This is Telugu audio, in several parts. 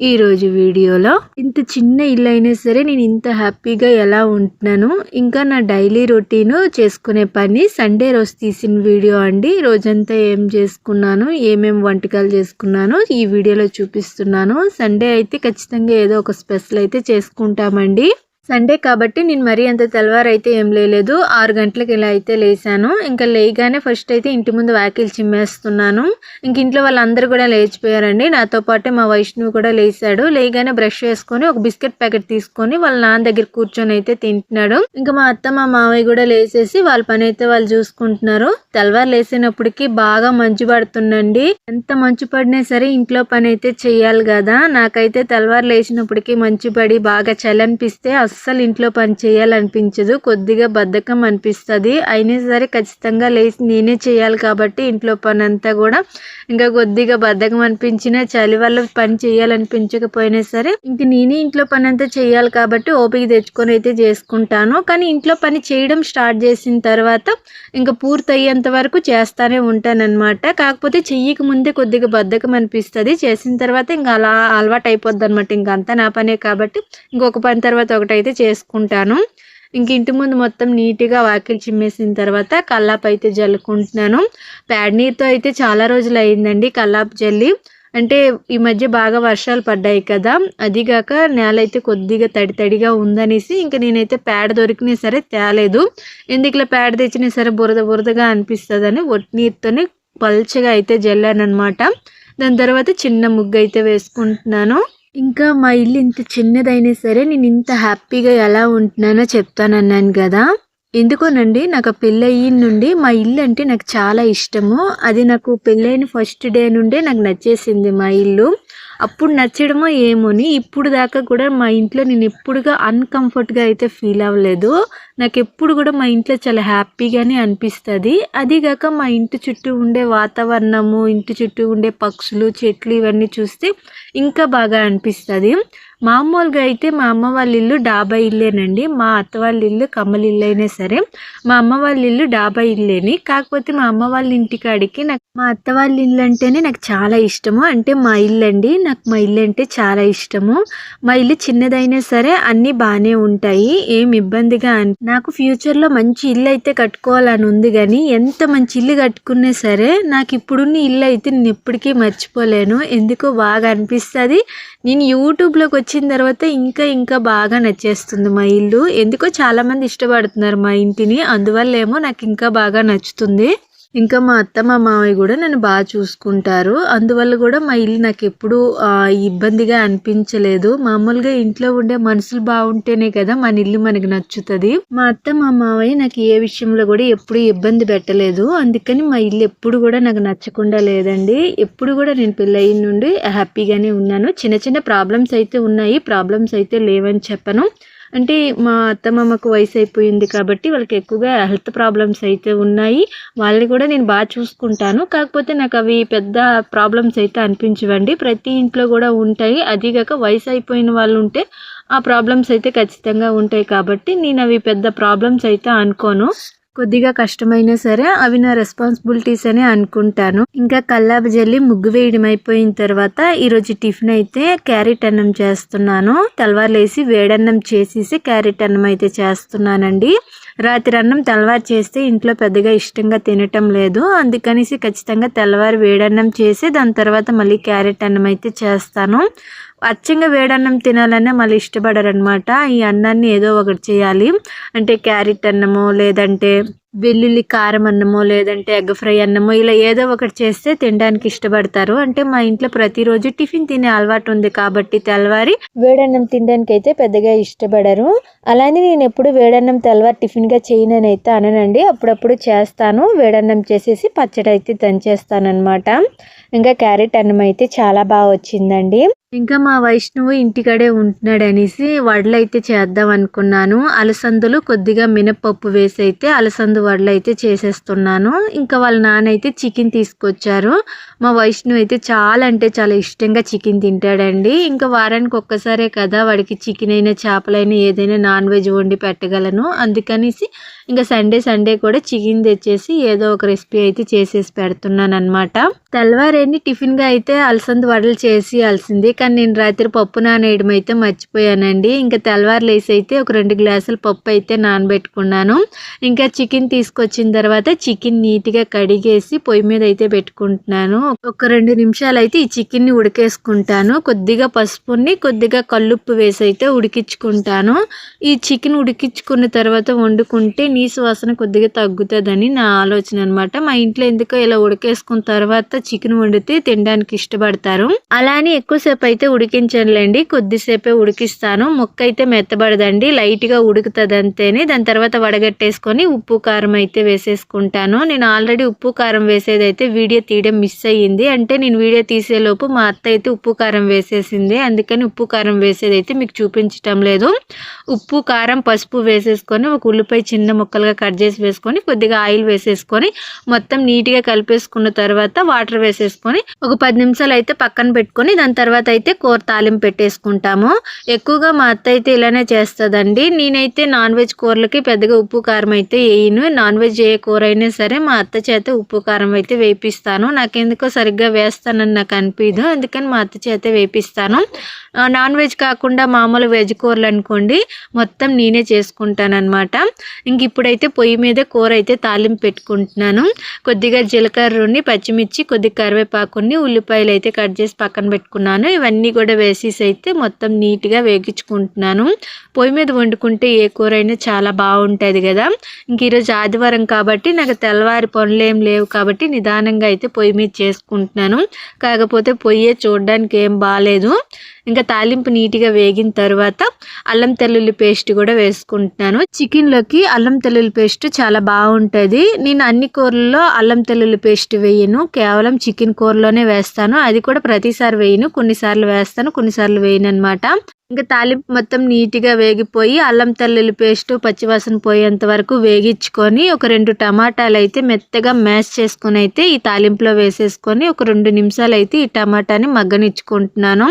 ఈరోజు వీడియోలో ఇంత చిన్న ఇల్లు అయినా సరే నేను ఇంత హ్యాపీగా ఎలా ఉంటున్నాను? ఇంకా నా డైలీ రొటీన్ చేసుకునే పని సండే రోజు తీసిన వీడియో అండి. రోజంతా ఏం చేసుకున్నాను? ఏమేం వంటకాలు చేసుకున్నాను? ఈ వీడియోలో చూపిస్తున్నాను. సండే అయితే ఖచ్చితంగా ఏదో ఒక స్పెషల్ అయితే చేసుకుంటామండి. సండే కాబట్టి నేను మరీ అంత తెల్లవారు అయితే ఏం లేలేదు. ఆరు గంటలకు ఇలా అయితే లేసాను. ఇంకా లేయగానే ఫస్ట్ అయితే ఇంటి ముందు వ్యాకిల్ చిమ్మేస్తున్నాను. ఇంక ఇంట్లో వాళ్ళందరూ కూడా లేచిపోయారండి. నాతో పాటు మా వైష్ణవి కూడా లేచాడు లేయగానే బ్రష్ చేసుకొని ఒక బిస్కెట్ ప్యాకెట్ తీసుకొని వాళ్ళ నాన్న దగ్గర కూర్చొని అయితే తింటున్నాడు. ఇంకా మా అత్త మా మావయ్య కూడా లేచేసి వాళ్ళ పని అయితే వాళ్ళు చూసుకుంటున్నారు. తెల్లవారు లేసినప్పటికీ బాగా మంచు పడుతుందండి. ఎంత మంచు పడినా సరే ఇంట్లో పని అయితే చెయ్యాలి కదా. నాకైతే తెల్లవారు లేచినప్పటికీ మంచు పడి బాగా చలి అనిపిస్తే అస్సలు ఇంట్లో పని చేయాలనిపించదు కొద్దిగా బద్ధకం అనిపిస్తుంది. అయినా సరే ఖచ్చితంగా లేచి నేనే చేయాలి కాబట్టి ఇంట్లో పని అంతా కూడా ఇంకా కొద్దిగా బద్ధకం అనిపించిన చలి వల్ల పని చేయాలనిపించకపోయినా సరే ఇంక నేనే ఇంట్లో పని అంతా చేయాలి కాబట్టి ఓపిక తెచ్చుకొని అయితే చేసుకుంటాను. కానీ ఇంట్లో పని చేయడం స్టార్ట్ చేసిన తర్వాత ఇంకా పూర్తయ్యేంత వరకు చేస్తానే ఉంటానన్నమాట. కాకపోతే చెయ్యక ముందే కొద్దిగా బద్ధకం అనిపిస్తుంది. చేసిన తర్వాత ఇంకా అలా అలవాటు అయిపోద్ది అనమాట ఇంకంతా నా పనే కాబట్టి ఇంకొక పని తర్వాత ఒకటైతే చేసుకుంటాను. ఇంక ఇంటి ముందు మొత్తం నీట్గా వాకిలి చిమ్మేసిన తర్వాత కల్లాపు అయితే జల్లుకుంటున్నాను. ప్యాడ్ నీరుతో అయితే చాలా రోజులు అయిందండి కల్లాపు జల్లి. అంటే ఈ మధ్య బాగా వర్షాలు పడ్డాయి కదా అదిగాక నేల అయితే కొద్దిగా తడి తడిగా ఉందనేసి ఇంకా నేనైతే పేడ దొరికినా సరే తేలేదు. ఎందుకులా పేడ తెచ్చినా సరే బురద బురదగా అనిపిస్తుందని ఒట్టి నీరుతోనే పల్చగా అయితే జల్లాను అనమాట దాని తర్వాత చిన్న ముగ్గు అయితే వేసుకుంటున్నాను. ఇంకా మా ఇల్లు ఇంత చిన్నదైనా సరే నేను ఇంత హ్యాపీగా ఎలా ఉంటున్నానో చెప్తానన్నాను కదా. ఎందుకోనండి? నాకు పెళ్ళయిన నుండి మా ఇల్లు అంటే నాకు చాలా ఇష్టము. అది నాకు పెళ్ళైన ఫస్ట్ డే నుండే నాకు నచ్చేసింది మా ఇల్లు. అప్పుడు నచ్చడమో ఏమోని ఇప్పుడు దాకా కూడా మా ఇంట్లో నేను ఎప్పుడుగా అన్కంఫర్ట్గా అయితే ఫీల్ అవ్వలేదు. నాకు ఎప్పుడు కూడా మా ఇంట్లో చాలా హ్యాపీగానే అనిపిస్తుంది. అదిగాక మా ఇంటి చుట్టూ ఉండే వాతావరణము ఇంటి చుట్టూ ఉండే పక్షులు చెట్లు ఇవన్నీ చూస్తే ఇంకా బాగా అనిపిస్తుంది. మామూలుగా అయితే మా అమ్మ వాళ్ళ ఇల్లు డాబా ఇల్లేనండి. మా అత్త వాళ్ళ ఇల్లు కమ్మల ఇల్లు అయినా సరే మా అమ్మ వాళ్ళ ఇల్లు డాబా ఇల్లేని. కాకపోతే మా అమ్మ వాళ్ళ ఇంటికాడికి నాకు మా అత్త వాళ్ళ ఇల్లు అంటేనే నాకు చాలా ఇష్టము. అంటే మా ఇల్లు అండి నాకు మా ఇల్లు అంటే చాలా ఇష్టము. మా ఇల్లు చిన్నదైనా సరే అన్నీ బాగానే ఉంటాయి. ఏం ఇబ్బందిగా నాకు ఫ్యూచర్లో మంచి ఇల్లు అయితే కట్టుకోవాలని ఉంది కానీ ఎంత మంచి ఇల్లు కట్టుకున్నా సరే నాకు ఇప్పుడున్న ఇల్లు అయితే నేను ఎప్పటికీ మర్చిపోలేను. ఎందుకో బాగా అనిపిస్తుంది. నేను యూట్యూబ్లోకి వచ్చి వచ్చిన తర్వాత ఇంకా ఇంకా బాగా నచ్చేస్తుంది మా ఇల్లు. ఎందుకో చాలామంది ఇష్టపడుతున్నారు మా ఇంటిని. అందువల్ల ఏమో నాకు ఇంకా బాగా నచ్చుతుంది. ఇంకా మా అత్త మా మామయ్య కూడా నన్ను బాగా చూసుకుంటారు. అందువల్ల కూడా మా ఇల్లు నాకు ఎప్పుడూ ఇబ్బందిగా అనిపించలేదు. మామూలుగా ఇంట్లో ఉండే మనుషులు బాగుంటేనే కదా మన ఇల్లు మనకి నచ్చుతుంది. మా అత్త మా మామయ్య నాకు ఏ విషయంలో కూడా ఎప్పుడు ఇబ్బంది పెట్టలేదు. అందుకని మా ఇల్లు ఎప్పుడు కూడా నాకు నచ్చకుండా లేదండి. ఎప్పుడు కూడా నేను పెళ్ళయిన నుండి హ్యాపీగానే ఉన్నాను. చిన్న చిన్న ప్రాబ్లమ్స్ అయితే ఉన్నాయి. ప్రాబ్లమ్స్ అయితే లేవని చెప్పను. అంటే మా అత్తమ్మమ్మకు వయసు అయిపోయింది కాబట్టి వాళ్ళకి ఎక్కువగా హెల్త్ ప్రాబ్లమ్స్ అయితే ఉన్నాయి. వాళ్ళని కూడా నేను బాగా చూసుకుంటాను. కాకపోతే నాకు అవి పెద్ద ప్రాబ్లమ్స్ అయితే అనిపించవండి. ప్రతి ఇంట్లో కూడా ఉంటాయి. అదీగాక వయసు అయిపోయిన వాళ్ళు ఉంటే ఆ ప్రాబ్లమ్స్ అయితే ఖచ్చితంగా ఉంటాయి కాబట్టి నేను అవి పెద్ద ప్రాబ్లమ్స్ అయితే అనుకోను. కొద్దిగా కష్టమైనా సరే అవి నా రెస్పాన్సిబిలిటీస్ అని అనుకుంటాను. ఇంకా కల్లాబ జల్లి ముగ్గు వేయడం అయిపోయిన తర్వాత ఈరోజు టిఫిన్ అయితే క్యారెట్ అన్నం చేస్తున్నాను. తెల్లవారులేసి వేడన్నం చేసేసి క్యారెట్ అన్నం అయితే చేస్తున్నానండి. రాత్రి అన్నం తెల్లవారు చేస్తే ఇంట్లో పెద్దగా ఇష్టంగా తినటం లేదు. అందుకనేసి ఖచ్చితంగా తెల్లవారు వేడన్నం చేసి దాని తర్వాత మళ్ళీ క్యారెట్ అన్నం అయితే చేస్తాను. అచ్చంగా వేడన్నం తినాలనే మళ్ళీ ఇష్టపడరనమాట ఈ అన్నాన్ని ఏదో ఒకటి చేయాలి. అంటే క్యారెట్ అన్నమో లేదంటే వెల్లుల్లి కారం అన్నమో లేదంటే ఎగ్ ఫ్రై అన్నమో ఇలా ఏదో ఒకటి చేస్తే తినడానికి ఇష్టపడతారు. అంటే మా ఇంట్లో ప్రతిరోజు టిఫిన్ తినే అలవాటు ఉంది కాబట్టి తెల్లవారి వేడన్నం తినడానికి అయితే పెద్దగా ఇష్టపడరు. అలానే నేను ఎప్పుడు వేడన్నం తెల్లవారి టిఫిన్గా చేయనని అయితే అననండి. అప్పుడప్పుడు చేస్తాను. వేడన్నం చేసేసి పచ్చడి అయితే దంచేస్తాను అనమాట ఇంకా క్యారెట్ అన్నం అయితే చాలా బాగా వచ్చిందండి. ఇంకా మా వైష్ణవు ఇంటికాడే ఉంటున్నాడు అనేసి వడలు అయితే చేద్దాం అనుకున్నాను. అలసందులు కొద్దిగా మినపప్పు వేసి అయితే అలసందు వడలు అయితే చేసేస్తున్నాను. ఇంకా వాళ్ళ నాన్న అయితే చికెన్ తీసుకొచ్చారు. మా వైష్ణవు అయితే చాలా అంటే చాలా ఇష్టంగా చికెన్ తింటాడండి. ఇంకా వారానికి ఒక్కసారే కదా వాడికి చికెన్ అయినా చేపలైనా ఏదైనా నాన్ వెజ్ వండి పెట్టగలను. అందుకనేసి ఇంకా సండే సండే కూడా చికెన్ తెచ్చేసి ఏదో ఒక రెసిపీ అయితే చేసేసి పెడుతున్నాను అనమాట తెల్లవారేని టిఫిన్గా అయితే అలసంద వడలు చేసి అలసింది. కానీ నేను రాత్రి పప్పు నానేయడం అయితే మర్చిపోయానండి. ఇంకా తెల్లవారు లేసి అయితే ఒక రెండు గ్లాసులు పప్పు అయితే నానబెట్టుకున్నాను. ఇంకా చికెన్ తీసుకొచ్చిన తర్వాత చికెన్ నీట్గా కడిగేసి పొయ్యి మీద అయితే పెట్టుకుంటున్నాను. ఒక రెండు నిమిషాలు అయితే ఈ చికెన్ని ఉడికేసుకుంటాను. కొద్దిగా పసుపుని కొద్దిగా కల్లుప్పు వేసి అయితే ఉడికించుకుంటాను. ఈ చికెన్ ఉడికించుకున్న తర్వాత వండుకుంటే నీసు వాసన కొద్దిగా తగ్గుతుందని నా ఆలోచన అనమాట మా ఇంట్లో ఎందుకో ఇలా ఉడికేసుకున్న తర్వాత చికెన్ వండితే తినడానికి ఇష్టపడతారు. అలానే ఎక్కువసేపు అయితే ఉడికించనులేండి కొద్దిసేపే ఉడికిస్తాను. ముక్క అయితే మెత్తబడదండి లైట్గా ఉడుకుతుంది అంతేనే దాని తర్వాత వడగట్టేసుకొని ఉప్పు కారం అయితే వేసేసుకుంటాను. నేను ఆల్రెడీ ఉప్పు కారం వేసేది అయితే వీడియో తీయడం మిస్ అయ్యింది. అంటే నేను వీడియో తీసేలోపు మా అత్త అయితే ఉప్పు కారం వేసేసింది. అందుకని ఉప్పు కారం వేసేది అయితే మీకు చూపించటం లేదు. ఉప్పు కారం పసుపు వేసేసుకొని ఒక ఉల్లిపాయ చిన్న ముక్కలుగా కట్ చేసి వేసుకొని కొద్దిగా ఆయిల్ వేసేసుకొని మొత్తం నీట్గా కలిపేసుకున్న తర్వాత వాటర్ వేసేసుకొని ఒక పది నిమిషాలు అయితే పక్కన పెట్టుకొని దాని తర్వాత అయితే అయితే కూర తాలింపు పెట్టేసుకుంటాము. ఎక్కువగా మా అత్త అయితే ఇలానే చేస్తుందండి. నేనైతే నాన్ వెజ్ కూరలకి పెద్దగా ఉప్పు కారం అయితే వేయను. నాన్ వెజ్ ఏ కూర అయినా సరే మా అత్త చేత ఉప్పు కారం అయితే వేపిస్తాను. నాకెందుకో సరిగ్గా వేస్తానని నాకు అనిపించదు అందుకని మా అత్త చేత వేపిస్తాను. నాన్ వెజ్ కాకుండా మామూలు వెజ్ కూరలు అనుకోండి మొత్తం నేనే చేసుకుంటాను అనమాట ఇంక ఇప్పుడైతే పొయ్యి మీద కూర అయితే తాలింపు పెట్టుకుంటున్నాను. కొద్దిగా జీలకర్రని పచ్చిమిర్చి కొద్దిగా కరివేపాకుని ఉల్లిపాయలు అయితే కట్ చేసి పక్కన పెట్టుకున్నాను. ఇవన్నీ కూడా వేసేసి అయితే మొత్తం నీట్గా వేగించుకుంటున్నాను. పొయ్యి మీద వండుకుంటే ఏ కూర అయినా చాలా బాగుంటుంది కదా. ఇంక ఈరోజు ఆదివారం కాబట్టి నాకు తెల్లవారి పనులు ఏం లేవు కాబట్టి నిదానంగా అయితే పొయ్యి మీద చేసుకుంటున్నాను. కాకపోతే పొయ్యే చూడడానికి ఏం బాగాలేదు ఇంకా తాలింపు నీట్గా వేగిన తర్వాత అల్లం తెల్లుల్లి పేస్ట్ కూడా వేసుకుంటున్నాను. చికెన్లోకి అల్లం తెల్లుల్లి పేస్ట్ చాలా బాగుంటుంది. నేను అన్ని కూరల్లో అల్లం తెల్లుల్లి పేస్ట్ వేయను. కేవలం చికెన్ కూరలోనే వేస్తాను. అది కూడా ప్రతిసారి వేయను. కొన్నిసార్లు వేస్తాను కొన్నిసార్లు వేయను అనమాట ఇంకా తాలింపు మొత్తం నీట్గా వేగిపోయి అల్లం తెల్లుల్లి పేస్ట్ పచ్చివాసన పోయేంత వరకు వేగించుకొని ఒక రెండు టమాటాలు అయితే మెత్తగా మ్యాష్ చేసుకొని అయితే ఈ తాలింపులో వేసేసుకొని ఒక రెండు నిమిషాలు అయితే ఈ టమాటాని మగ్గనిచ్చుకుంటున్నాను.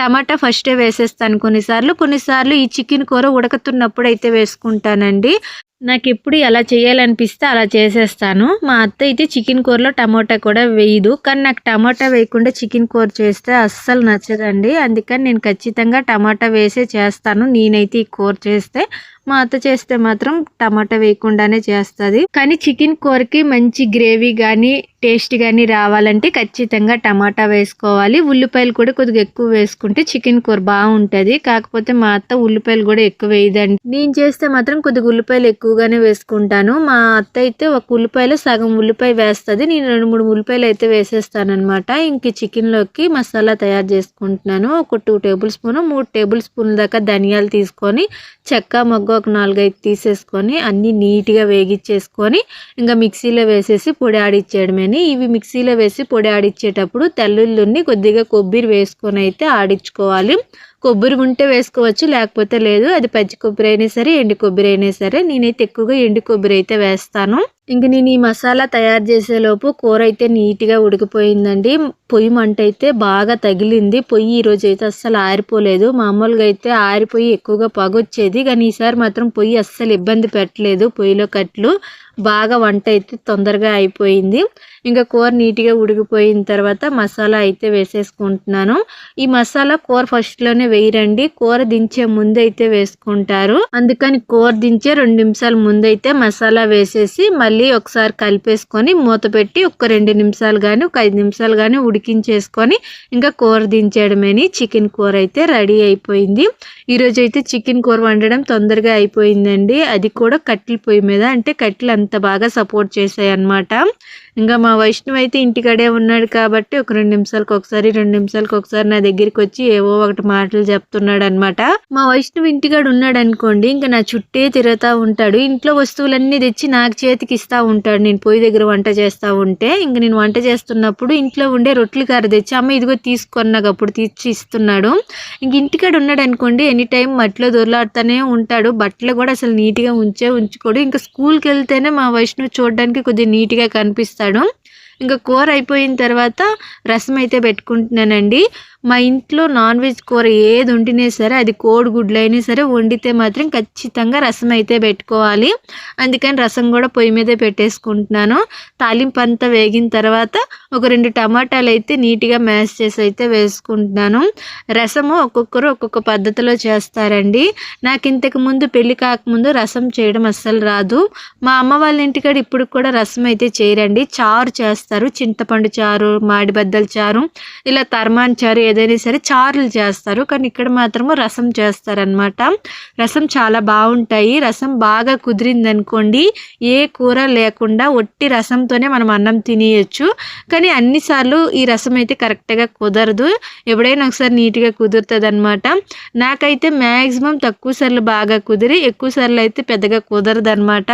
టమాటా ఫస్టే వేసేస్తాను కొన్నిసార్లు. కొన్నిసార్లు ఈ చికెన్ కూర ఉడకతున్నప్పుడు అయితే వేసుకుంటానండి. నాకు ఎప్పుడు ఎలా చేయాలనిపిస్తే అలా చేసేస్తాను. మా అత్త అయితే చికెన్ కూరలో టమాటా కూడా వేయదు. కానీ నాకు టమాటా వేయకుండా చికెన్ కూర చేస్తే అస్సలు నచ్చదండి. అందుకని నేను ఖచ్చితంగా టమాటా వేసే చేస్తాను. నేనైతే ఈ కూర చేస్తే మా అత్త చేస్తే మాత్రం టమాటా వేయకుండానే చేస్తుంది. కానీ చికెన్ కూరకి మంచి గ్రేవీ కానీ టేస్ట్ కానీ రావాలంటే ఖచ్చితంగా టమాటా వేసుకోవాలి. ఉల్లిపాయలు కూడా కొద్దిగా ఎక్కువ వేసుకుంటే చికెన్ కూర బాగుంటుంది. కాకపోతే మా అత్త ఉల్లిపాయలు కూడా ఎక్కువ వేయదండి. నేను చేస్తే మాత్రం కొద్దిగా ఉల్లిపాయలు ఎక్కువగానే వేసుకుంటాను. మా అత్త అయితే ఒక ఉల్లిపాయలు సగం ఉల్లిపాయ వేస్తుంది. నేను రెండు మూడు ఉల్లిపాయలు అయితే వేసేస్తాను అనమాట ఇంక చికెన్లోకి మసాలా తయారు చేసుకుంటున్నాను. ఒక టూ టేబుల్ స్పూన్ మూడు టేబుల్ స్పూన్ల దాకా ధనియాలు తీసుకొని చెక్క మొగ్గ ఒక నాలుగైదు తీసేసుకొని అన్నీ నీట్గా వేగిచ్చేసుకొని ఇంకా మిక్సీలో వేసేసి పొడి ఆడిచ్చేయడమేని. ఇవి మిక్సీలో వేసి పొడి ఆడిచ్చేటప్పుడు తెల్లుల్లుని కొద్దిగా కొబ్బరి వేసుకొని అయితే ఆడించుకోవాలి కొబ్బరి ఉంటే వేసుకోవచ్చు లేకపోతే లేదు. అది పచ్చి కొబ్బరి అయినా సరే ఎండు కొబ్బరి అయినా సరే. నేనైతే ఎక్కువగా ఎండు కొబ్బరి అయితే వేస్తాను. ఇంక నేను ఈ మసాలా తయారు చేసేలోపు కూర అయితే నీట్గా ఉడికిపోయిందండి. పొయ్యి మంట అయితే బాగా తగిలింది. పొయ్యి ఈరోజు అయితే అస్సలు ఆరిపోలేదు. మామూలుగా అయితే ఆరిపోయి ఎక్కువగా పగొచ్చేది. కానీ ఈసారి మాత్రం పొయ్యి అస్సలు ఇబ్బంది పెట్టలేదు. పొయ్యిలో కట్లు బాగా వంట అయితే తొందరగా అయిపోయింది. ఇంకా కూర నీట్గా ఉడికిపోయిన తర్వాత మసాలా అయితే వేసేసుకుంటున్నాను. ఈ మసాలా కూర ఫస్ట్లోనే వేయరండి. కూర దించే ముందు అయితే వేసుకుంటారు. అందుకని కూర దించే రెండు నిమిషాల ముందు అయితే మసాలా వేసేసి మళ్ళీ మళ్ళీ ఒకసారి కలిపేసుకొని మూత పెట్టి ఒక రెండు నిమిషాలు కానీ ఒక ఐదు నిమిషాలు కానీ ఉడికించేసుకొని ఇంకా కూర దించేయడమేని చికెన్ కూర అయితే రెడీ అయిపోయింది. ఈరోజు అయితే చికెన్ కూర వండడం తొందరగా అయిపోయిందండి. అది కూడా కట్టెల పొయ్యి మీద అంటే కట్టెలు అంత బాగా సపోర్ట్ చేశాయి అన్నమాట. ఇంకా మా వైష్ణవ్ అయితే ఇంటికాడే ఉన్నాడు కాబట్టి ఒక రెండు నిమిషాలకు ఒకసారి రెండు నిమిషాలకు ఒకసారి నా దగ్గరికి వచ్చి ఏవో ఒకటి మాటలు చెప్తున్నాడు అనమాట మా వైష్ణవ్ ఇంటికాడ ఉన్నాడు అనుకోండి ఇంకా నా చుట్టే తిరుగుతూ ఉంటాడు. ఇంట్లో వస్తువులన్నీ తెచ్చి నాకు చేతికి ఇస్తా ఉంటాడు. నేను పొయ్యి దగ్గర వంట చేస్తా ఉంటే ఇంక నేను వంట చేస్తున్నప్పుడు ఇంట్లో ఉండే రొట్టెలు కార తెచ్చి అమ్మ ఇదిగో తీసుకున్నాక అప్పుడు తీర్చి ఇస్తున్నాడు. ఇంక ఇంటికాడ ఉన్నాడు అనుకోండి ఎనీ టైం మట్టిలో దొరలాడుతూనే ఉంటాడు. బట్టలు కూడా అసలు నీట్గా ఉంచే ఉంచుకోడు. ఇంకా స్కూల్కి వెళ్తేనే మా వైష్ణవ్ చూడడానికి కొద్దిగా నీట్గా కనిపిస్తాడు. ఇంకా కూర అయిపోయిన తర్వాత రసం అయితే పెట్టుకుంటున్నానండి. మా ఇంట్లో నాన్ వెజ్ కూర ఏది వండినా సరే అది కోడిగుడ్లు అయినా సరే వండితే మాత్రం ఖచ్చితంగా రసం అయితే పెట్టుకోవాలి. అందుకని రసం కూడా పొయ్యి మీదే పెట్టేసుకుంటున్నాను. తాలింపు అంతా వేగిన తర్వాత ఒక రెండు టమాటాలు అయితే నీట్గా మ్యాష్ చేసి అయితే వేసుకుంటున్నాను. రసము ఒక్కొక్కరు ఒక్కొక్క పద్ధతిలో చేస్తారండి. నాకు ఇంతకు ముందు పెళ్ళి కాకముందు రసం చేయడం అస్సలు రాదు. మా అమ్మ వాళ్ళ ఇంటికాడ ఇప్పుడు కూడా రసం అయితే చేయరండి. చారు చేస్తారు. చింతపండు చారు మాడిబద్దల చారు ఇలా తర్మాన్ చారు ఏదైనా సరే చారులు చేస్తారు. కానీ ఇక్కడ మాత్రము రసం చేస్తారనమాట రసం చాలా బాగుంటాయి. రసం బాగా కుదిరిందనుకోండి ఏ కూర లేకుండా ఒట్టి రసంతోనే మనం అన్నం తినేయచ్చు. కానీ అన్నిసార్లు ఈ రసం అయితే కరెక్ట్గా కుదరదు. ఎప్పుడైనా ఒకసారి నీట్గా కుదురుతుంది అనమాట నాకైతే మ్యాక్సిమం తక్కువ సార్లు బాగా కుదిరి ఎక్కువ సార్లు అయితే పెద్దగా కుదరదు అనమాట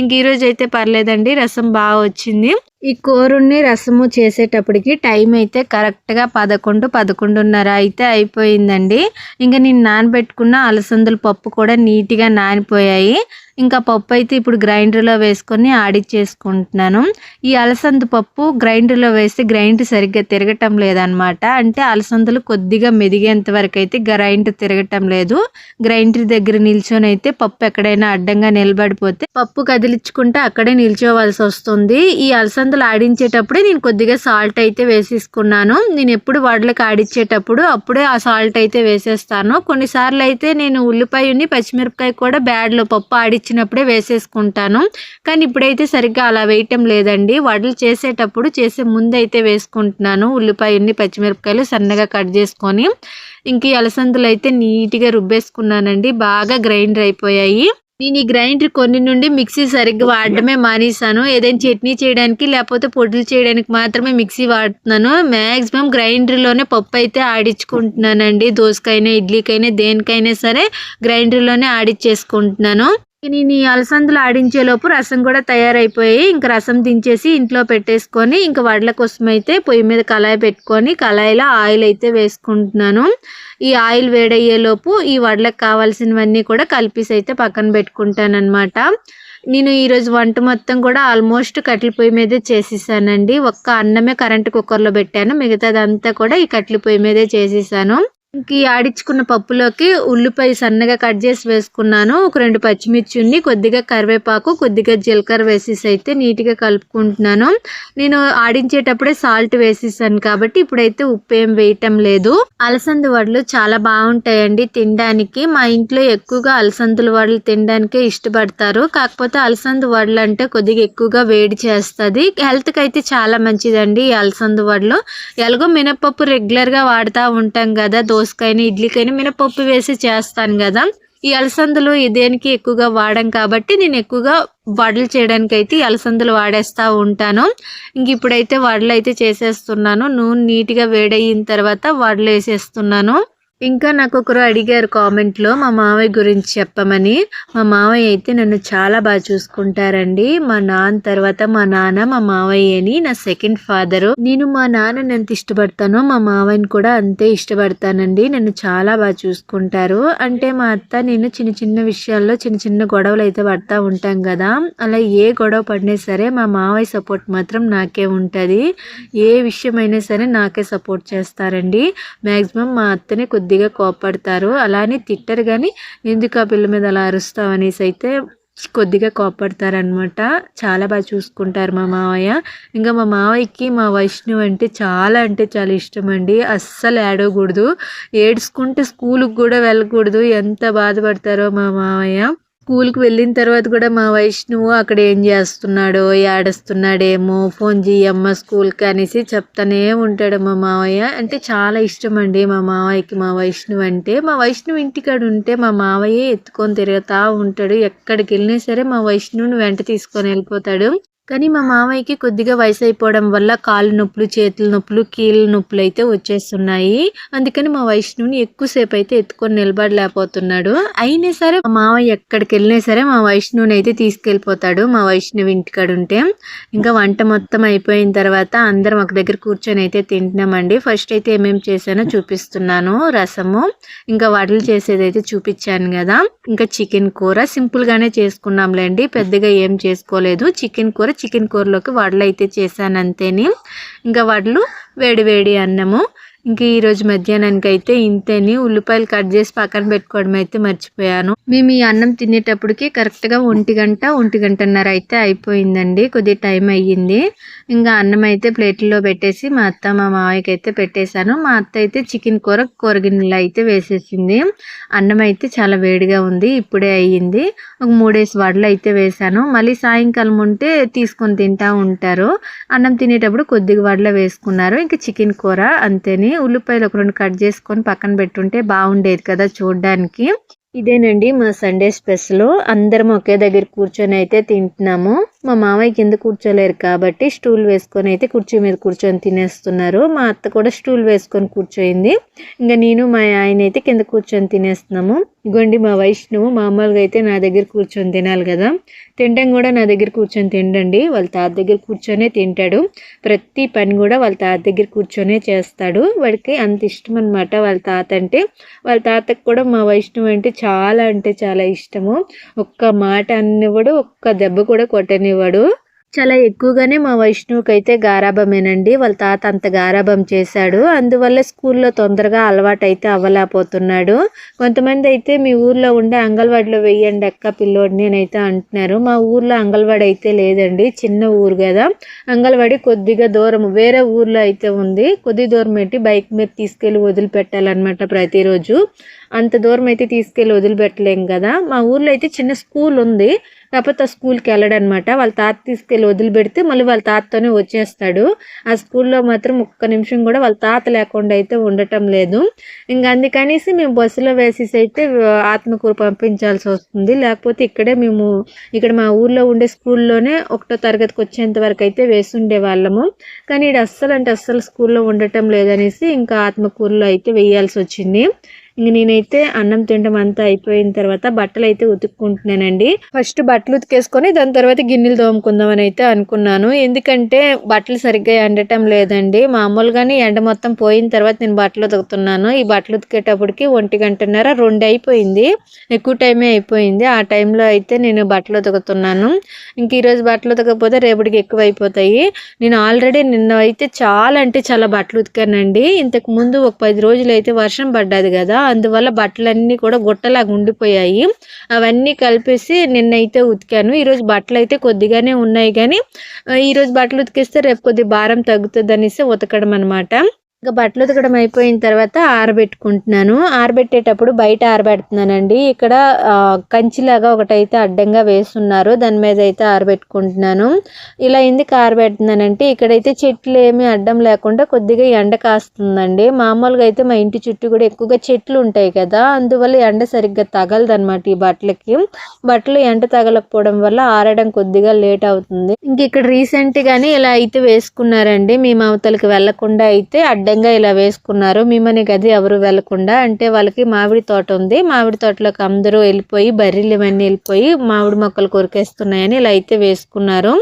ఇంక ఈరోజు అయితే పర్లేదండి రసం బాగా వచ్చింది. ఈ కూరని రసము చేసేటప్పటికి టైం అయితే కరెక్ట్గా పదకొండు పదకొండున్నర అయితే అయిపోయిందండి. ఇంకా నేను నానబెట్టుకున్న అలసందుల పప్పు కూడా నీట్గా నానిపోయాయి. ఇంకా పప్పు అయితే ఇప్పుడు గ్రైండర్లో వేసుకొని ఆడిచ్చేసుకుంటున్నాను ఈ అలసంద పప్పు గ్రైండర్లో వేస్తే గ్రైండ్ సరిగ్గా తిరగటం లేదనమాట అంటే అలసందలు కొద్దిగా మెదిగేంత వరకు అయితే గ్రైండ్ తిరగటం లేదు. గ్రైండర్ దగ్గర నిల్చొని అయితే పప్పు ఎక్కడైనా అడ్డంగా నిలబడిపోతే పప్పు కదిలించుకుంటే అక్కడే నిల్చోవలసి వస్తుంది. ఈ అలసందలు ఆడించేటప్పుడే నేను కొద్దిగా సాల్ట్ అయితే వేసేసుకున్నాను. నేను ఎప్పుడు వడలకు ఆడించేటప్పుడు అప్పుడే ఆ సాల్ట్ అయితే వేసేస్తాను. కొన్నిసార్లు అయితే నేను ఉల్లిపాయని పచ్చిమిరపకాయ కూడా బ్యాడ్లో పప్పు ఆడి ఇచ్చినప్పుడే వేసేసుకుంటాను. కానీ ఇప్పుడైతే సరిగ్గా అలా వేయటం లేదండి. వడలు చేసేటప్పుడు చేసే ముందు అయితే వేసుకుంటున్నాను. ఉల్లిపాయన్ని పచ్చిమిరపకాయలు సన్నగా కట్ చేసుకొని. ఇంక అలసందులు అయితే నీట్గా రుబ్బేసుకున్నానండి. బాగా గ్రైండర్ అయిపోయాయి. నేను ఈ గ్రైండర్ కొన్ని నుండి మిక్సీ సరిగ్గా వాడడమే మానేసాను ఏదైనా చట్నీ చేయడానికి లేకపోతే పొడులు చేయడానికి మాత్రమే మిక్సీ వాడుతున్నాను. మ్యాక్సిమం గ్రైండర్లోనే పప్పు అయితే ఆడించుకుంటున్నానండి. దోసకైనా ఇడ్లీకైనా దేనికైనా సరే గ్రైండర్లోనే ఆడిచ్చేసుకుంటున్నాను నేను ఈ అలసందులు ఆడించేలోపు రసం కూడా తయారైపోయి ఇంకా రసం దించేసి ఇంట్లో పెట్టేసుకొని ఇంకా వడల కోసం అయితే పొయ్యి మీద కళాయి పెట్టుకొని కళాయిలో ఆయిల్ అయితే వేసుకుంటున్నాను. ఈ ఆయిల్ వేడయ్యేలోపు ఈ వడలకు కావాల్సినవన్నీ కూడా కలిపేసి అయితే పక్కన పెట్టుకుంటాను అనమాట నేను ఈరోజు వంట మొత్తం కూడా ఆల్మోస్ట్ కట్టెల పొయ్యి మీదే చేసేసానండి. ఒక్క అన్నమే కరెంట్ కుక్కర్లో పెట్టాను. మిగతాదంతా కూడా ఈ కట్టెల పొయ్యి మీదే చేసేసాను. ఇంక ఆడించుకున్న పప్పులోకి ఉల్లిపాయ సన్నగా కట్ చేసి వేసుకున్నాను. ఒక రెండు పచ్చిమిర్చి ఉన్ని కొద్దిగా కరివేపాకు కొద్దిగా జీలకర్ర వేసేసి అయితే నీట్గా కలుపుకుంటున్నాను. నేను ఆడించేటప్పుడే సాల్ట్ వేసేసాను కాబట్టి ఇప్పుడైతే ఉప్పు ఏం వేయటం లేదు. అలసంద వడలు చాలా బాగుంటాయండి తినడానికి. మా ఇంట్లో ఎక్కువగా అలసందుల వడలు తినడానికే ఇష్టపడతారు. కాకపోతే అలసంద వడలు అంటే కొద్దిగా ఎక్కువగా వేడి చేస్తుంది. హెల్త్కి అయితే చాలా మంచిదండి ఈ అలసంద వడలు. ఎలాగో మినపప్పు రెగ్యులర్గా వాడుతూ ఉంటాం కదా దోశ దోసకైనా ఇడ్లీకైనా మినపప్పు వేసి చేస్తాను కదా. ఈ అలసందలు దేనికి ఎక్కువగా వాడం కాబట్టి నేను ఎక్కువగా వడలు చేయడానికి అయితే ఈ అలసందలు వాడేస్తూ ఉంటాను. ఇంక ఇప్పుడైతే వడలు అయితే చేసేస్తున్నాను. నూనె నీట్గా వేడయిన తర్వాత వడలు వేసేస్తున్నాను ఇంకా నాకు ఒకరు అడిగారు కామెంట్లో మా మావయ్య గురించి చెప్పమని. మా మావయ్య అయితే నన్ను చాలా బాగా చూసుకుంటారండి. మా నాన్న తర్వాత మా నాన్న మా మావయ్య అని నా సెకండ్ ఫాదరు. నేను మా నాన్న ఎంత ఇష్టపడతానో మా మావయ్యని కూడా అంతే ఇష్టపడతానండి. నన్ను చాలా బాగా చూసుకుంటారు. అంటే మా అత్త నేను చిన్న చిన్న విషయాల్లో చిన్న చిన్న గొడవలు అయితే పడతా ఉంటాం కదా. అలా ఏ గొడవ పడినా సరే మా మావయ్య సపోర్ట్ మాత్రం నాకే ఉంటుంది. ఏ విషయమైనా సరే నాకే సపోర్ట్ చేస్తారండి. మ్యాక్సిమం మా అత్తనే కొద్ది కొద్దిగా కోపడతారు అలానే తిట్టరు కానీ ఎందుకు ఆ పిల్ల మీద అలా అరుస్తావు అనేసి అయితే కొద్దిగా కోపడతారనమాట చాలా బాగా చూసుకుంటారు మా మావయ్య. ఇంకా మా మావయ్యకి మా వైష్ణవ్ అంటే చాలా అంటే చాలా ఇష్టం అండి. అస్సలు ఏడవకూడదు. ఏడ్చుకుంటే స్కూల్కి కూడా వెళ్ళకూడదు. ఎంత బాధపడతారో మా మావయ్య. స్కూల్కి వెళ్ళిన తర్వాత కూడా మా వైష్ణవు అక్కడ ఏం చేస్తున్నాడో ఏడుస్తున్నాడేమో ఫోన్ చేయమ్మ స్కూల్కి అనేసి చెప్తానే ఉంటాడు మా మావయ్య. అంటే చాలా ఇష్టం అండి మా మావయ్యకి మా వైష్ణువు అంటే. మా వైష్ణువు ఇంటికాడ ఉంటే మా మావయ్య ఎత్తుకొని తిరుగుతూ ఉంటాడు. ఎక్కడికి వెళ్ళినా సరే మా వైష్ణవుని వెంట తీసుకొని వెళ్ళిపోతాడు. కానీ మా మామయ్యకి కొద్దిగా వయసు అయిపోవడం వల్ల కాళ్ళు నొప్పులు చేతుల నొప్పులు కీళ్ళ నొప్పులు అయితే వచ్చేస్తున్నాయి. అందుకని మా వైష్ణవుని ఎక్కువసేపు అయితే ఎత్తుకొని నిలబడలేకపోతున్నాడు. అయినా సరే మా మామయ్య ఎక్కడికి వెళ్ళినా సరే మా వైష్ణవుని అయితే తీసుకెళ్ళిపోతాడు. మా వైష్ణవి ఇంటికాడ ఉంటే ఇంకా వంట మొత్తం అయిపోయిన తర్వాత అందరం ఒక దగ్గర కూర్చొని అయితే తింటున్నామండి. ఫస్ట్ అయితే ఏమేమి చేశానో చూపిస్తున్నాను. రసము ఇంకా వడలు చేసేది అయితే చూపించాను కదా. ఇంకా చికెన్ కూర సింపుల్ గానే చేసుకున్నాంలేండి. పెద్దగా ఏం చేసుకోలేదు. చికెన్ కూర చికెన్ కూరలోకి వడలు అయితే చేశాను అంతేని ఇంకా వడలు వేడి వేడి అన్నము. ఇంకా ఈరోజు మధ్యాహ్నానికి అయితే ఇంతేని. ఉల్లిపాయలు కట్ చేసి పక్కన పెట్టుకోవడం అయితే మర్చిపోయాను. మేము ఈ అన్నం తినేటప్పటికి కరెక్ట్గా ఒంటి గంట ఒంటి గంటన్నర అయితే అయిపోయిందండి. కొద్ది టైం అయ్యింది. ఇంకా అన్నం అయితే ప్లేట్లో పెట్టేసి మా అత్త మా మావయ్యకి అయితే పెట్టేశాను. మా అత్త అయితే చికెన్ కూర కూరగిన్నెలు అయితే వేసేసింది. అన్నం అయితే చాలా వేడిగా ఉంది. ఇప్పుడే అయ్యింది. ఒక మూడేసి వడలు అయితే వేశాను. మళ్ళీ సాయంకాలం ఉంటే తీసుకొని తింటా ఉంటారు. అన్నం తినేటప్పుడు కొద్దిగా వడలు వేసుకున్నారు. ఇంకా చికెన్ కూర అంతేని. ఉల్లిపాయలు ఒక రెండు కట్ చేసుకొని పక్కన పెట్టుంటే బాగుండేది కదా చూడడానికి. ఇదేనండి మా సండే స్పెషల్. అందరం ఒకే దగ్గర కూర్చొని అయితే తింటున్నాము. మా మామయ్య కింద కూర్చోలేరు కాబట్టి స్టూల్ వేసుకొని అయితే కుర్చీ మీద కూర్చొని తినేస్తున్నారు. మా అత్త కూడా స్టూల్ వేసుకొని కూర్చోయింది. ఇంకా నేను మా ఆయన అయితే కింద కూర్చొని తినేస్తున్నాము. ఇగోండి మా వైష్ణవు మామూలుగా అయితే నా దగ్గర కూర్చొని తినాలి కదా. తినడం కూడా నా దగ్గర కూర్చొని తినండి వాళ్ళ తాత దగ్గర కూర్చొనే తింటాడు. ప్రతి పని కూడా వాళ్ళ తాత దగ్గర కూర్చొనే చేస్తాడు. వాడికి అంత ఇష్టం అనమాట వాళ్ళ తాత అంటే. వాళ్ళ తాతకు కూడా మా వైష్ణవు అంటే చాలా అంటే చాలా ఇష్టము. ఒక్క మాట అన్నవాడు ఒక్క దెబ్బ కూడా కొట్టని కొట్టనివ్వడు చాలా ఎక్కువగానే మా వైష్ణవుకి అయితే గారాభమేనండి. వాళ్ళ తాత అంత గారాభం చేశాడు. అందువల్ల స్కూల్లో తొందరగా అలవాటు అయితే అవ్వలేకపోతున్నాడు. కొంతమంది అయితే మీ ఊర్లో ఉండే అంగన్వాడిలో వెయ్యండి అక్క పిల్లోడిని అయితే అంటున్నారు. మా ఊర్లో అంగన్వాడి అయితే లేదండి. చిన్న ఊరు కదా. అంగన్వాడి కొద్దిగా దూరం వేరే ఊర్లో అయితే ఉంది. కొద్ది దూరం పెట్టి బైక్ మీద తీసుకెళ్ళి వదిలిపెట్టాలన్నమాట ప్రతిరోజు. అంత దూరం అయితే తీసుకెళ్ళి వదిలిపెట్టలేం కదా. మా ఊర్లో అయితే చిన్న స్కూల్ ఉంది. కాకపోతే ఆ స్కూల్కి వెళ్ళడనమాట. వాళ్ళ తాత తీసుకెళ్ళి వదిలిపెడితే మళ్ళీ వాళ్ళ తాతతోనే వచ్చేస్తాడు. ఆ స్కూల్లో మాత్రం ఒక్క నిమిషం కూడా వాళ్ళ తాత లేకుండా అయితే ఉండటం లేదు. ఇంకా అందుకనేసి మేము బస్సులో వేసేసి అయితే ఆత్మకూరు పంపించాల్సి వస్తుంది. లేకపోతే ఇక్కడే మేము ఇక్కడ మా ఊర్లో ఉండే స్కూల్లోనే ఒకటో తరగతికి వచ్చేంత వరకు అయితే వేసుండే వాళ్ళము. కానీ ఇది అస్సలు అంటే అస్సలు స్కూల్లో ఉండటం లేదనేసి ఇంకా ఆత్మకూరులో అయితే వేయాల్సి వచ్చింది. ఇంక నేనైతే అన్నం తినడం అంతా అయిపోయిన తర్వాత బట్టలు అయితే ఉతుక్కుంటున్నానండి. ఫస్ట్ బట్టలు ఉతికేసుకొని దాని తర్వాత గిన్నెలు తోముకుందామని అయితే అనుకున్నాను. ఎందుకంటే బట్టలు సరిగ్గా ఎండటం లేదండి. మామూలుగానే ఎండ మొత్తం పోయిన తర్వాత నేను బట్టలు ఉతుకుతున్నాను. ఈ బట్టలు ఉతికేటప్పటికి ఒంటి గంటన్నర రెండు అయిపోయింది. ఎక్కువ టైమే అయిపోయింది. ఆ టైంలో అయితే నేను బట్టలు ఉతుకుతున్నాను. ఇంక ఈరోజు బట్టలు ఉతకపోతే రేపటికి ఎక్కువ అయిపోతాయి నేను ఆల్రెడీ నిన్న అయితే చాలా అంటే చాలా బట్టలు ఉతికానండి. ఇంతకు ముందు ఒక పది రోజులు అయితే వర్షం పడ్డది కదా. అందువల్ల బట్టలన్నీ కూడా గుట్టలాగా ఉండిపోయాయి. అవన్నీ కలిపేసి నిన్నైతే ఉతికాను. ఈరోజు బట్టలు అయితే కొద్దిగానే ఉన్నాయి కానీ ఈరోజు బట్టలు ఉతికిస్తే రేపు కొద్ది భారం తగ్గుతుంది అనేసి ఉతకడం అనమాట ఇంకా బట్టలు ఉతకడం అయిపోయిన తర్వాత ఆరబెట్టుకుంటున్నాను. ఆరబెట్టేటప్పుడు బయట ఆరబెడుతున్నానండి. ఇక్కడ కంచిలాగా ఒకటైతే అడ్డంగా వేస్తున్నారు. దాని మీద అయితే ఆరబెట్టుకుంటున్నాను. ఇలా ఎందుకు ఆరబెడుతున్నానంటే ఇక్కడైతే చెట్లు ఏమీ అడ్డం లేకుండా కొద్దిగా ఎండ కాస్తుందండి. మామూలుగా అయితే మా ఇంటి చుట్టూ కూడా ఎక్కువగా చెట్లు ఉంటాయి కదా అందువల్ల ఎండ సరిగ్గా తగలదనమాట ఈ బట్టలకి. బట్టలు ఎండ తగలకపోవడం వల్ల ఆరడం కొద్దిగా లేట్ అవుతుంది. ఇంక ఇక్కడ రీసెంట్గానే ఇలా అయితే వేసుకున్నారండి. మేము అవతలకి వెళ్ళకుండా అయితే అడ్డం విధంగా ఇలా వేసుకున్నారు. మిమ్మల్ని గది ఎవరు వెళ్ళకుండా అంటే వాళ్ళకి మామిడి తోట ఉంది. మామిడి తోటలోకి అందరూ వెళ్ళిపోయి బర్రెలు ఇవన్నీ వెళ్ళిపోయి మామిడి మొక్కలు కొరికేస్తున్నాయని ఇలా అయితే వేసుకున్నారు.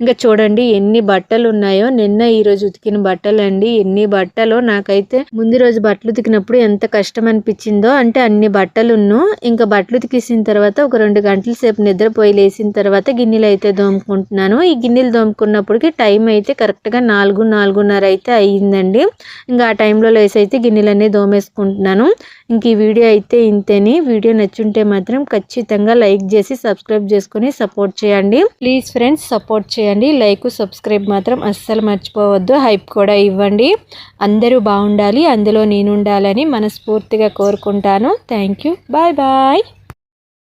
ఇంకా చూడండి ఎన్ని బట్టలు ఉన్నాయో. నిన్న ఈ రోజు ఉతికిన బట్టలు అండి. ఎన్ని బట్టలు. నాకైతే ముందు రోజు బట్టలు ఉతికినప్పుడు ఎంత కష్టం అనిపించిందో. అంటే అన్ని బట్టలున్ను. ఇంకా బట్టలు ఉతికేసిన తర్వాత ఒక రెండు గంటల సేపు నిద్రపోయి లేసిన తర్వాత గిన్నెలు అయితే దోముకుంటున్నాను. ఈ గిన్నెలు దోముకున్నప్పటికి టైం అయితే కరెక్ట్గా నాలుగు నాలుగున్నర అయితే అయ్యిందండి. ఇంకా ఆ టైంలో లేసి అయితే గిన్నెలన్నీ దోమేసుకుంటున్నాను. ఇంక ఈ వీడియో అయితే ఇంతేని. వీడియో నచ్చుంటే మాత్రం ఖచ్చితంగా లైక్ చేసి సబ్స్క్రైబ్ చేసుకుని సపోర్ట్ చేయండి. ప్లీజ్ ఫ్రెండ్స్ సపోర్ట్ చేయండి. లైక్ సబ్స్క్రైబ్ మాత్రం అస్సలు మర్చిపోవద్దు. హైప్ కూడా ఇవ్వండి. అందరూ బాగుండాలి. అందులో నేను ఉండాలని మనస్ఫూర్తిగా కోరుకుంటాను. Thank you. Bye bye.